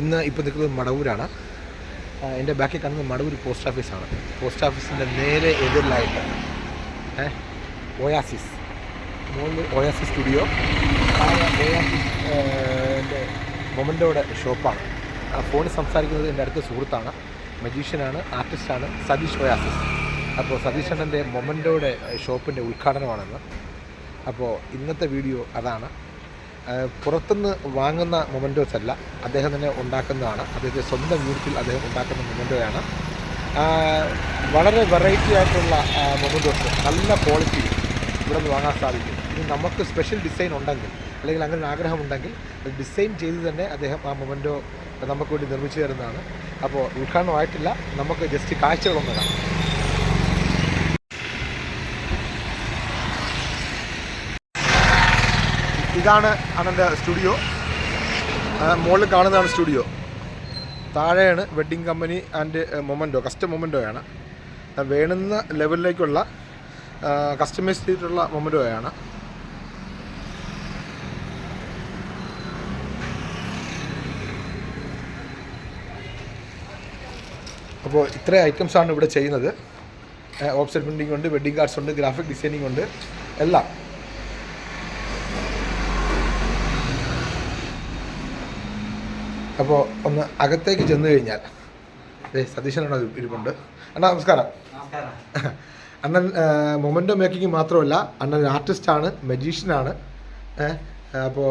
ഇന്ന് ഇപ്പോൾ നിൽക്കുന്നത് മടവൂരാണ്. എന്റെ ബാക്കിൽ കാണുന്നത് മടവൂർ പോസ്റ്റ് ഓഫീസാണ്. പോസ്റ്റ് ഓഫീസിന്റെ നേരെ എതിരിലായിട്ട് ഏ ഒയാസിസ് മുകളിൽ ഒയാസിസ് സ്റ്റുഡിയോ. എന്റെ മൊമന്റോടെ ഷോപ്പാണ്. ആ ഫോണിൽ സംസാരിക്കുന്നത് എന്റെ അടുത്ത സുഹൃത്താണ്. മജീഷ്യനാണ് ആർട്ടിസ്റ്റാണ് സതീഷ് ഒയാസിസ് അപ്പോൾ സതീഷ് അണ്ണന്റെ മൊമന്റോടെ ഷോപ്പിന്റെ ഉദ്ഘാടനമാണെന്ന്. അപ്പോൾ ഇന്നത്തെ വീഡിയോ അതാണ്. പുറത്തുനിന്ന് വാങ്ങുന്ന മൊമെന്റോസ് അല്ല അദ്ദേഹം തന്നെ ഉണ്ടാക്കുന്നതാണ്. അദ്ദേഹത്തെ സ്വന്തം വീട്ടിൽ അദ്ദേഹം ഉണ്ടാക്കുന്ന മൊമെന്റോയാണ് വളരെ വെറൈറ്റി ആയിട്ടുള്ള മൊമെന്റോസ് നല്ല ക്വാളിറ്റി ഇവിടെ നിന്ന് വാങ്ങാൻ സാധിക്കും. ഇനി നമുക്ക് സ്പെഷ്യൽ ഡിസൈൻ ഉണ്ടെങ്കിൽ അല്ലെങ്കിൽ അങ്ങനെ ഒരു ആഗ്രഹം ഉണ്ടെങ്കിൽ ഡിസൈൻ ചെയ്ത് തന്നെ അദ്ദേഹം ആ മൊമെന്റോ നമുക്ക് വേണ്ടി നിർമ്മിച്ചു തരുന്നതാണ്. അപ്പോൾ ഉദ്ഘാടനമായിട്ടില്ല. നമുക്ക് ജസ്റ്റ് കാഴ്ചകളൊന്ന് കാണാം. ഇതാണ് അണ്ണന്റെ സ്റ്റുഡിയോ. മുകളിൽ കാണുന്നതാണ് സ്റ്റുഡിയോ. താഴെയാണ് wedding company and memento custom മൊമെന്റോയാണ്. വേണുന്ന ലെവലിലേക്കുള്ള കസ്റ്റമൈസ് ചെയ്തിട്ടുള്ള മൊമെന്റോയാണ്. അപ്പോൾ ഇത്രയും ഐറ്റംസാണ് ഇവിടെ ചെയ്യുന്നത്. ഓഫ്സെറ്റ് പ്രിന്റിംഗ് ഉണ്ട് വെഡ്ഡിങ് കാർഡ്സ് ഉണ്ട് ഗ്രാഫിക് ഡിസൈനിങ് ഉണ്ട് എല്ലാം. അപ്പോൾ ഒന്ന് അകത്തേക്ക് ചെന്ന് കഴിഞ്ഞാൽ. ഏ സതീശനാണ് ഇരിപ്പുണ്ട്. അണ്ണാ നമസ്കാരം. അണ്ണൻ മൊമെന്റോ മേക്കിംഗ് മാത്രമല്ല അണ്ണൻ ആർട്ടിസ്റ്റാണ് മജീഷ്യനാണ് അപ്പോൾ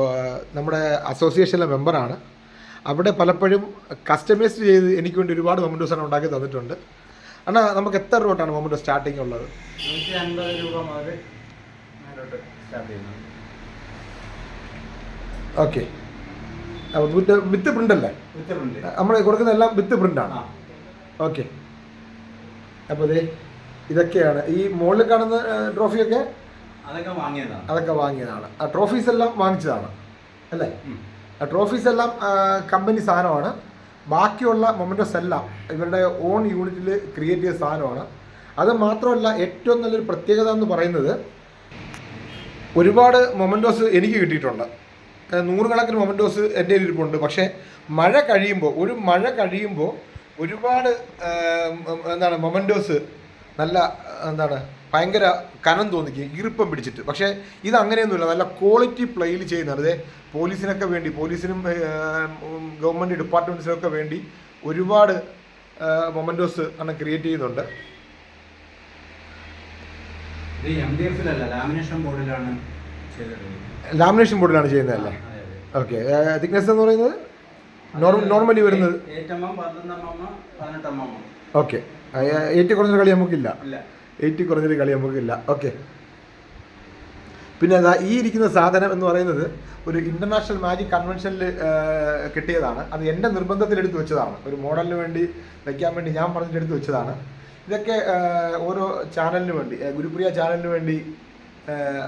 നമ്മുടെ അസോസിയേഷനിലെ മെമ്പറാണ് അവിടെ പലപ്പോഴും കസ്റ്റമൈസ് ചെയ്ത് എനിക്ക് വേണ്ടി ഒരുപാട് മൊമെന്റോസ് ആണ് ഉണ്ടാക്കി തന്നിട്ടുണ്ട്. അണ്ണാ നമുക്ക് എത്ര രൂപയാണ് മൊമെന്റോ സ്റ്റാർട്ടിങ് ഉള്ളത്? നൂറ്റി അൻപത് രൂപ മുതൽ മേലോട്ട് സ്റ്റാർട്ട് ചെയ്യുന്നത്. ഓക്കെ വിത്ത് വിത്ത് പ്രിന്റ് അല്ലേ വിത്ത് പ്രിന്റ്. നമ്മൾ കൊടുക്കുന്ന എല്ലാം വിത്ത് പ്രിന്റ് ആണ് ഓക്കെ. അപ്പോൾ അതെ ഇതൊക്കെയാണ്. ഈ മുകളിൽ കാണുന്ന ട്രോഫിയൊക്കെ? അതൊക്കെ വാങ്ങിയതാണ്. അതൊക്കെ വാങ്ങിയതാണ്. ആ ട്രോഫീസ് എല്ലാം വാങ്ങിച്ചതാണ്. അല്ലേ? ആ ട്രോഫീസ് എല്ലാം കമ്പനി സാധനമാണ്. ബാക്കിയുള്ള മൊമെന്റോസ് എല്ലാം ഇവരുടെ ഓൺ യൂണിറ്റിൽ ക്രിയേറ്റ് ചെയ്ത സാധനമാണ്. അത് മാത്രമല്ല ഏറ്റവും നല്ലൊരു പ്രത്യേകത എന്ന് പറയുന്നത് ഒരുപാട് മൊമെന്റോസ് എനിക്ക് കിട്ടിയിട്ടുണ്ട്. നൂറുകണക്കിന് മൊമെന്റോസ് എന്റെ ഇരിപ്പുണ്ട് പക്ഷേ മഴ കഴിയുമ്പോൾ ഒരു മഴ കഴിയുമ്പോൾ ഒരുപാട് എന്താണ് മൊമെന്റോസ് നല്ല എന്താണ് ഭയങ്കര കനം തോന്നിക്കും ഈർപ്പം പിടിച്ചിട്ട്. പക്ഷേ ഇത് അങ്ങനെയൊന്നുമില്ല. നല്ല ക്വാളിറ്റി പ്ലേയിൽ ചെയ്യുന്നതാണ്. അതെ പോലീസിനൊക്കെ വേണ്ടി പോലീസിനും ഗവൺമെന്റ് ഡിപ്പാർട്ട്മെന്റ്സിനൊക്കെ വേണ്ടി ഒരുപാട് മൊമെന്റോസ് ആണ് ക്രിയേറ്റ് ചെയ്യുന്നുണ്ട്. ഇത് എം ഡി എഫിലല്ല ലാമിനേഷൻ ബോർഡിലാണ് ലാമിനേഷൻ ബോർഡിലാണ് ചെയ്യുന്നതല്ലേ. ഓക്കെ തിക്നെസ് എന്ന് പറയുന്നത്? നോർമലി വരുന്നത്? ഓക്കെ ഏറ്റവും കുറഞ്ഞൊരു കളി നമുക്കില്ല. എയ്റ്റി കുറഞ്ഞൊരു കളി നമുക്കില്ല. ഓക്കെ പിന്നെ അതാ ഈ ഇരിക്കുന്ന സാധനം എന്ന് പറയുന്നത് ഒരു ഇന്റർനാഷണൽ മാജിക് കൺവെൻഷനിൽ കിട്ടിയതാണ്. അത് എന്റെ നിർബന്ധത്തിൽ എടുത്തു വെച്ചതാണ്. ഒരു മോഡലിന് വേണ്ടി വയ്ക്കാൻ വേണ്ടി ഞാൻ പറഞ്ഞിട്ട് എടുത്തു വെച്ചതാണ്. ഇതൊക്കെ ഓരോ ചാനലിന് വേണ്ടി ഗുരുപ്രിയ ചാനലിന് വേണ്ടി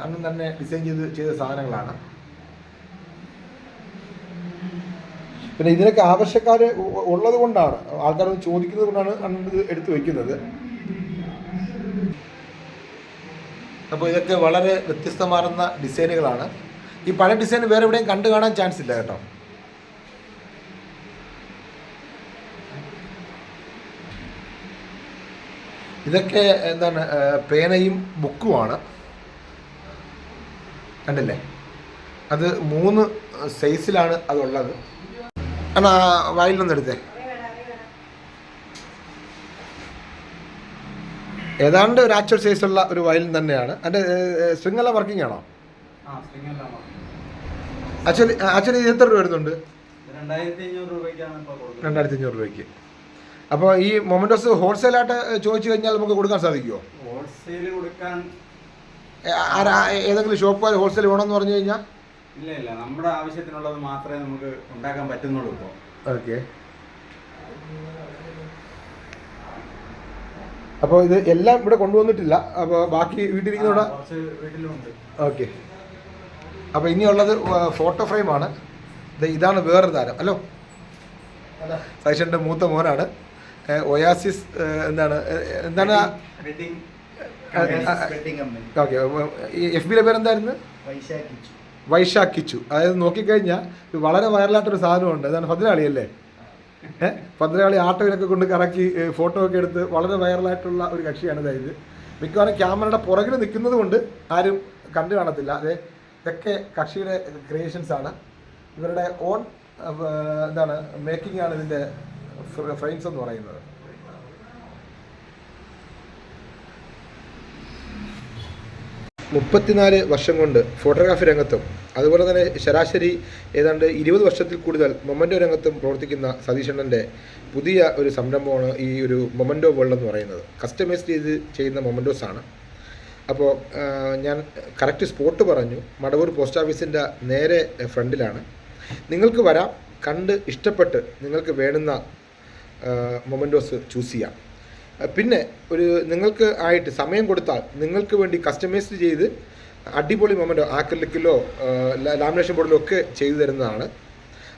അന്ന് തന്നെ ഡിസൈൻ ചെയ്ത് ചെയ്ത സാധനങ്ങളാണ്. പിന്നെ ഇതിനൊക്കെ ആവശ്യക്കാർ ഉള്ളത് കൊണ്ടാണ്. ആൾക്കാർ ചോദിക്കുന്നത് കൊണ്ടാണ് അന്ന് ഇത് എടുത്തു വയ്ക്കുന്നത് അപ്പോൾ ഇതൊക്കെ വളരെ വ്യത്യസ്തമാർന്ന ഡിസൈനുകളാണ്. ഈ പഴയ ഡിസൈൻ വേറെ എവിടെയും കണ്ടു കാണാൻ ചാൻസ് ഇല്ല കേട്ടോ. ഇതൊക്കെ എന്താണ് പേനയും ബുക്കുമാണ്. കണ്ടില്ലേ? അത് മൂന്ന് സൈസിലാണ് അതുള്ളത്. എന്നാ വായിലൊന്നും എടുത്തേ ഏതാണ്ട് ഒരു ആക്ച്വൽ ഉള്ള ഒരു വയലിൻ തന്നെയാണ്. അതിന്റെ സ്ട്രിങ് എല്ലാം വർക്കിംഗ് ആണോ. ആക്ച്വലി ആക്ച്വലി ഇത് എത്ര രൂപ വരുന്നുണ്ട്? രണ്ടായിരത്തി അഞ്ഞൂറ് രൂപയ്ക്ക്. അപ്പോൾ ഈ മൊമെന്റോസ് ഹോൾസെയിലായിട്ട് ചോദിച്ചു കഴിഞ്ഞാൽ നമുക്ക് കൊടുക്കാൻ സാധിക്കുമോ ഹോൾസെയിൽ കൊടുക്കാൻ ഏതെങ്കിലും ഷോപ്പുകാർ ഹോൾസെയിൽ വേണമെന്ന് പറഞ്ഞു കഴിഞ്ഞാൽ ഇല്ല ഇല്ല. നമ്മുടെ ആവശ്യത്തിനുള്ളത് മാത്രമേ നമുക്ക് ഉണ്ടാക്കാൻ പറ്റുന്നുള്ളൂ ഇപ്പോൾ ഓക്കെ. അപ്പോൾ ഇത് എല്ലാം ഇവിടെ കൊണ്ടുവന്നിട്ടില്ല. അപ്പോൾ ബാക്കി വീട്ടിലിരിക്കുന്ന ഇവിടെ കുറച്ച് വീട്ടിലുണ്ട്. ഓക്കെ. അപ്പോൾ ഇനിയുള്ളത് ഫോട്ടോ ഫ്രെയിമാണ്. ഇതാണ് വേറൊരു താരം. ഹലോ സൈഷന്റെ മൂത്ത മോനാണ്. ഒയാസിസ് എന്താണ്? എന്താണ് വെഡിങ് ഓക്കെ എഫ് ബിയിലെ പേരെന്തായിരുന്നു? വൈശാഖിച്ചു അതായത് നോക്കിക്കഴിഞ്ഞാൽ വളരെ വൈറലായിട്ടൊരു സാധനമുണ്ട്. അതാണ് ഭദ്രാളി അല്ലേ ഏഹ് ഭദ്രാളി ആട്ടോയിലൊക്കെ കൊണ്ട് കറക്കി ഫോട്ടോ ഒക്കെ എടുത്ത് വളരെ വൈറലായിട്ടുള്ള ഒരു കക്ഷിയാണ് അതായത്. മിക്കവാറും ക്യാമറയുടെ പുറകിൽ നിൽക്കുന്നത് കൊണ്ട് ആരും കണ്ടു കാണത്തില്ല. അതെ ഇതൊക്കെ കക്ഷിയുടെ ക്രിയേഷൻസ് ആണ്. ഇവരുടെ ഓൺ എന്താണ് മേക്കിംഗ് ആണ് ഇതിന്റെ ഫ്രെയിംസ് എന്ന് പറയുന്നത്. മുപ്പത്തിനാല് വർഷം കൊണ്ട് ഫോട്ടോഗ്രാഫി രംഗത്തും അതുപോലെ തന്നെ ശരാശരി ഏതാണ്ട് ഇരുപത് വർഷത്തിൽ കൂടുതൽ മൊമന്റോ രംഗത്തും പ്രവർത്തിക്കുന്ന സതീഷണ്ണന്റെ പുതിയ ഒരു സംരംഭമാണ് ഈ ഒരു മൊമന്റോ വേൾഡ് എന്ന് പറയുന്നത്. കസ്റ്റമൈസ് ചെയ്ത് ചെയ്യുന്ന മൊമന്റോസ് ആണ്. അപ്പോൾ ഞാൻ കറക്റ്റ് സ്പോട്ട് പറഞ്ഞു. മടവൂർ പോസ്റ്റ് ഓഫീസിന്റെ നേരെ ഫ്രണ്ടിലാണ്. നിങ്ങൾക്ക് വരാം. കണ്ട് ഇഷ്ടപ്പെട്ട് നിങ്ങൾക്ക് വേണ്ടുന്ന മൊമന്റോസ് ചൂസ് ചെയ്യാം. പിന്നെ ഒരു നിങ്ങൾക്ക് ആയിട്ട് സമയം കൊടുത്താൽ നിങ്ങൾക്ക് വേണ്ടി കസ്റ്റമൈസ് ചെയ്ത് അടിപൊളി മൊമെന്റോ ആക്രിലിക്കിലോ ലാമിനേഷൻ ബോർഡിലോ ഒക്കെ ചെയ്തു തരുന്നതാണ്.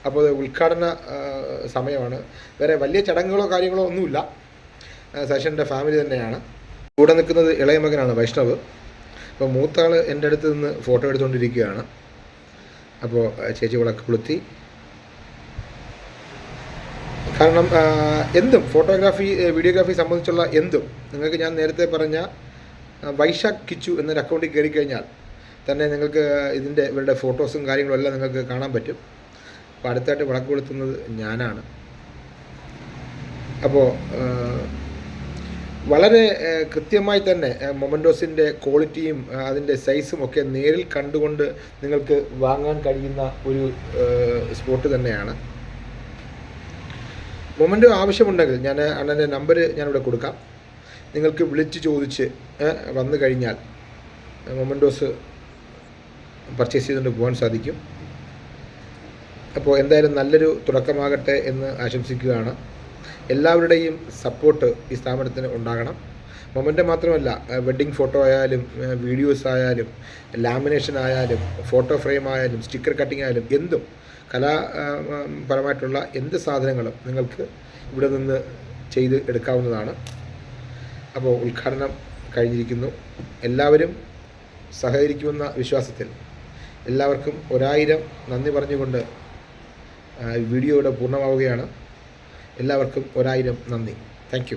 അപ്പോൾ ഉദ്ഘാടന സമയമാണ്. വേറെ വലിയ ചടങ്ങുകളോ കാര്യങ്ങളോ ഒന്നുമില്ല. സശന്റെ ഫാമിലി തന്നെയാണ്. കൂടെ നിൽക്കുന്നത് ഇളയ മകനാണ് വൈഷ്ണവ്. അപ്പോൾ മൂത്താൾ എന്റെ അടുത്ത് നിന്ന് ഫോട്ടോ എടുത്തുകൊണ്ടിരിക്കുകയാണ്. അപ്പോൾ ചേച്ചി വിളക്ക് കൊളുത്തി. കാരണം എന്തും ഫോട്ടോഗ്രാഫി വീഡിയോഗ്രാഫി സംബന്ധിച്ചുള്ള എന്തും. നിങ്ങൾക്ക് ഞാൻ നേരത്തെ പറഞ്ഞ വൈശാഖ് കിച്ചു എന്നൊരു അക്കൗണ്ടിൽ കയറി കഴിഞ്ഞാൽ തന്നെ നിങ്ങൾക്ക് ഇതിന്റെ ഇവരുടെ ഫോട്ടോസും കാര്യങ്ങളും എല്ലാം നിങ്ങൾക്ക് കാണാൻ പറ്റും. അപ്പോൾ അടുത്തായിട്ട് വിളക്ക് കൊളുത്തുന്നത് ഞാനാണ്. അപ്പോൾ വളരെ കൃത്യമായി തന്നെ മൊമന്റോസിന്റെ ക്വാളിറ്റിയും അതിന്റെ സൈസും ഒക്കെ നേരിൽ കണ്ടുകൊണ്ട് നിങ്ങൾക്ക് വാങ്ങാൻ കഴിയുന്ന ഒരു സ്പോട്ട് തന്നെയാണ്. മൊമെന്റോ ആവശ്യമുണ്ടെങ്കിൽ ഞാൻ അണ്ണന്റെ നമ്പർ ഞാനിവിടെ കൊടുക്കാം. നിങ്ങൾക്ക് വിളിച്ച് ചോദിച്ച് വന്നു കഴിഞ്ഞാൽ മൊമെന്റോസ് പർച്ചേസ് ചെയ്തുകൊണ്ട് പോകാൻ സാധിക്കും. അപ്പോൾ എന്തായാലും നല്ലൊരു തുടക്കമാകട്ടെ എന്ന് ആശംസിക്കുകയാണ്. എല്ലാവരുടെയും സപ്പോർട്ട് ഈ സ്ഥാപനത്തിന് ഉണ്ടാകണം. മൊമെന്റ് മാത്രമല്ല വെഡ്ഡിങ് ഫോട്ടോ ആയാലും വീഡിയോസ് ആയാലും ലാമിനേഷൻ ആയാലും ഫോട്ടോ ഫ്രെയിം ആയാലും സ്റ്റിക്കർ കട്ടിംഗ് ആയാലും എന്തും കലാപരമായിട്ടുള്ള എന്ത് സാധനങ്ങളും നിങ്ങൾക്ക് ഇവിടെ നിന്ന് ചെയ്ത് എടുക്കാവുന്നതാണ്. അപ്പോൾ ഉദ്ഘാടനം കഴിഞ്ഞിരിക്കുന്നു. എല്ലാവരും സഹകരിക്കുമെന്ന വിശ്വാസത്തിൽ എല്ലാവർക്കും ഒരായിരം നന്ദി പറഞ്ഞുകൊണ്ട് വീഡിയോയുടെ പൂർണമാവുകയാണ്. എല്ലാവർക്കും ഒരായിരം നന്ദി. താങ്ക്